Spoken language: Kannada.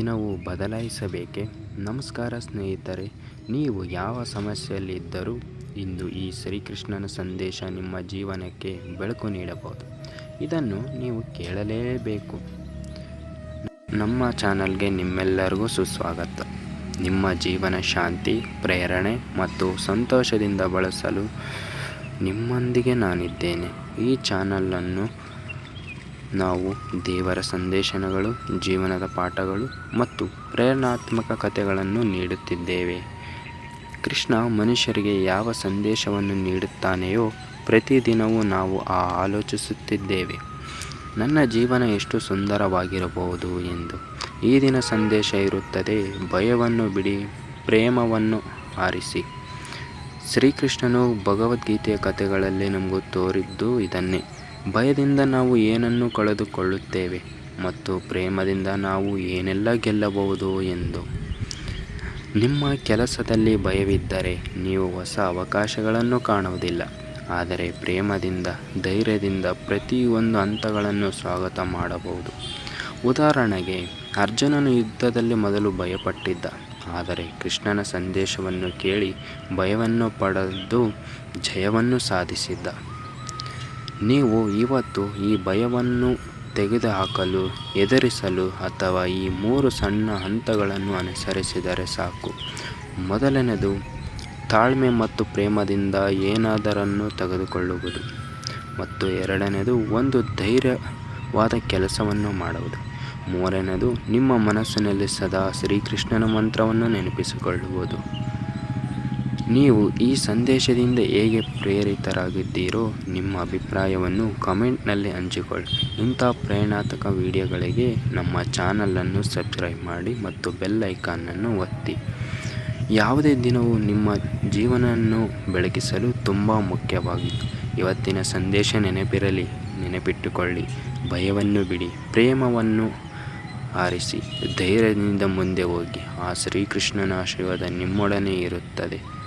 ಪ್ರತಿದಿನವೂ ಬದಲಾಯಿಸಬೇಕೆ? ನಮಸ್ಕಾರ ಸ್ನೇಹಿತರೆ, ನೀವು ಯಾವ ಸಮಸ್ಯೆಯಲ್ಲಿದ್ದರೂ ಇಂದು ಈ ಶ್ರೀಕೃಷ್ಣನ ಸಂದೇಶ ನಿಮ್ಮ ಜೀವನಕ್ಕೆ ಬೆಳಕು ನೀಡಬಹುದು. ಇದನ್ನು ನೀವು ಕೇಳಲೇಬೇಕು. ನಮ್ಮ ಚಾನಲ್ಗೆ ನಿಮ್ಮೆಲ್ಲರಿಗೂ ಸುಸ್ವಾಗತ. ನಿಮ್ಮ ಜೀವನ ಶಾಂತಿ, ಪ್ರೇರಣೆ ಮತ್ತು ಸಂತೋಷದಿಂದ ಬಳಸಲು ನಿಮ್ಮೊಂದಿಗೆ ನಾನಿದ್ದೇನೆ. ಈ ಚಾನಲನ್ನು ನಾವು ದೇವರ ಸಂದೇಶನಗಳು, ಜೀವನದ ಪಾಠಗಳು ಮತ್ತು ಪ್ರೇರಣಾತ್ಮಕ ಕಥೆಗಳನ್ನು ನೀಡುತ್ತಿದ್ದೇವೆ. ಕೃಷ್ಣ ಮನುಷ್ಯರಿಗೆ ಯಾವ ಸಂದೇಶವನ್ನು ನೀಡುತ್ತಾನೆಯೋ ಪ್ರತಿದಿನವೂ ನಾವು ಆ ಆಲೋಚಿಸುತ್ತಿದ್ದೇವೆ. ನನ್ನ ಜೀವನ ಎಷ್ಟು ಸುಂದರವಾಗಿರಬಹುದು ಎಂದು. ಈ ದಿನ ಸಂದೇಶ ಇರುತ್ತದೆ, ಭಯವನ್ನು ಬಿಡಿ, ಪ್ರೇಮವನ್ನು ಆರಿಸಿ. ಶ್ರೀಕೃಷ್ಣನು ಭಗವದ್ಗೀತೆಯ ಕಥೆಗಳಲ್ಲಿ ನಮಗೂ ತೋರಿದ್ದು ಇದನ್ನೇ. ಭಯದಿಂದ ನಾವು ಏನನ್ನು ಕಳೆದುಕೊಳ್ಳುತ್ತೇವೆ ಮತ್ತು ಪ್ರೇಮದಿಂದ ನಾವು ಏನೆಲ್ಲ ಗೆಲ್ಲಬಹುದು ಎಂದು. ನಿಮ್ಮ ಕೆಲಸದಲ್ಲಿ ಭಯವಿದ್ದರೆ ನೀವು ಹೊಸ ಅವಕಾಶಗಳನ್ನು ಕಾಣುವುದಿಲ್ಲ. ಆದರೆ ಪ್ರೇಮದಿಂದ, ಧೈರ್ಯದಿಂದ ಪ್ರತಿಯೊಂದು ಹಂತಗಳನ್ನು ಸ್ವಾಗತ ಮಾಡಬಹುದು. ಉದಾಹರಣೆಗೆ, ಅರ್ಜುನನು ಯುದ್ಧದಲ್ಲಿ ಮೊದಲು ಭಯಪಟ್ಟಿದ್ದ. ಆದರೆ ಕೃಷ್ಣನ ಸಂದೇಶವನ್ನು ಕೇಳಿ ಭಯವನ್ನು ಪಡೆದು ಜಯವನ್ನು ಸಾಧಿಸಿದ್ದ. ನೀವು ಇವತ್ತು ಈ ಭಯವನ್ನು ತೆಗೆದುಹಾಕಲು, ಎದುರಿಸಲು ಅಥವಾ ಈ ಮೂರು ಸಣ್ಣ ಹಂತಗಳನ್ನು ಅನುಸರಿಸಿದರೆ ಸಾಕು. ಮೊದಲನೆಯದು, ತಾಳ್ಮೆ ಮತ್ತು ಪ್ರೇಮದಿಂದ ಏನಾದರನ್ನು ತೆಗೆದುಕೊಳ್ಳುವುದು ಮತ್ತು ಎರಡನೇದು ಒಂದು ಧೈರ್ಯವಾದ ಕೆಲಸವನ್ನು ಮಾಡುವುದು. ಮೂರನೇದು ನಿಮ್ಮ ಮನಸ್ಸಿನಲ್ಲಿ ಸದಾ ಶ್ರೀಕೃಷ್ಣನ ಮಂತ್ರವನ್ನು ನೆನಪಿಸಿಕೊಳ್ಳುವುದು. ನೀವು ಈ ಸಂದೇಶದಿಂದ ಹೇಗೆ ಪ್ರೇರಿತರಾಗಿದ್ದೀರೋ ನಿಮ್ಮ ಅಭಿಪ್ರಾಯವನ್ನು ಕಮೆಂಟ್ನಲ್ಲಿ ಹಂಚಿಕೊಳ್ಳಿ. ಇಂಥ ಪ್ರೇರಣಾತ್ಮಕ ವಿಡಿಯೋಗಳಿಗೆ ನಮ್ಮ ಚಾನಲನ್ನು ಸಬ್ಸ್ಕ್ರೈಬ್ ಮಾಡಿ ಮತ್ತು ಬೆಲ್ ಐಕಾನನ್ನು ಒತ್ತಿ. ಯಾವುದೇ ದಿನವೂ ನಿಮ್ಮ ಜೀವನವನ್ನು ಬೆಳಗಿಸಲು ತುಂಬ ಮುಖ್ಯವಾಗಿತ್ತು. ಇವತ್ತಿನ ಸಂದೇಶ ನೆನಪಿರಲಿ, ನೆನಪಿಟ್ಟುಕೊಳ್ಳಿ. ಭಯವನ್ನು ಬಿಡಿ, ಪ್ರೇಮವನ್ನು ಆರಿಸಿ. ಧೈರ್ಯದಿಂದ ಮುಂದೆ ಹೋಗಿ. ಆ ಶ್ರೀಕೃಷ್ಣನ ಆಶೀರ್ವಾದ ನಿಮ್ಮೊಡನೆ ಇರುತ್ತದೆ.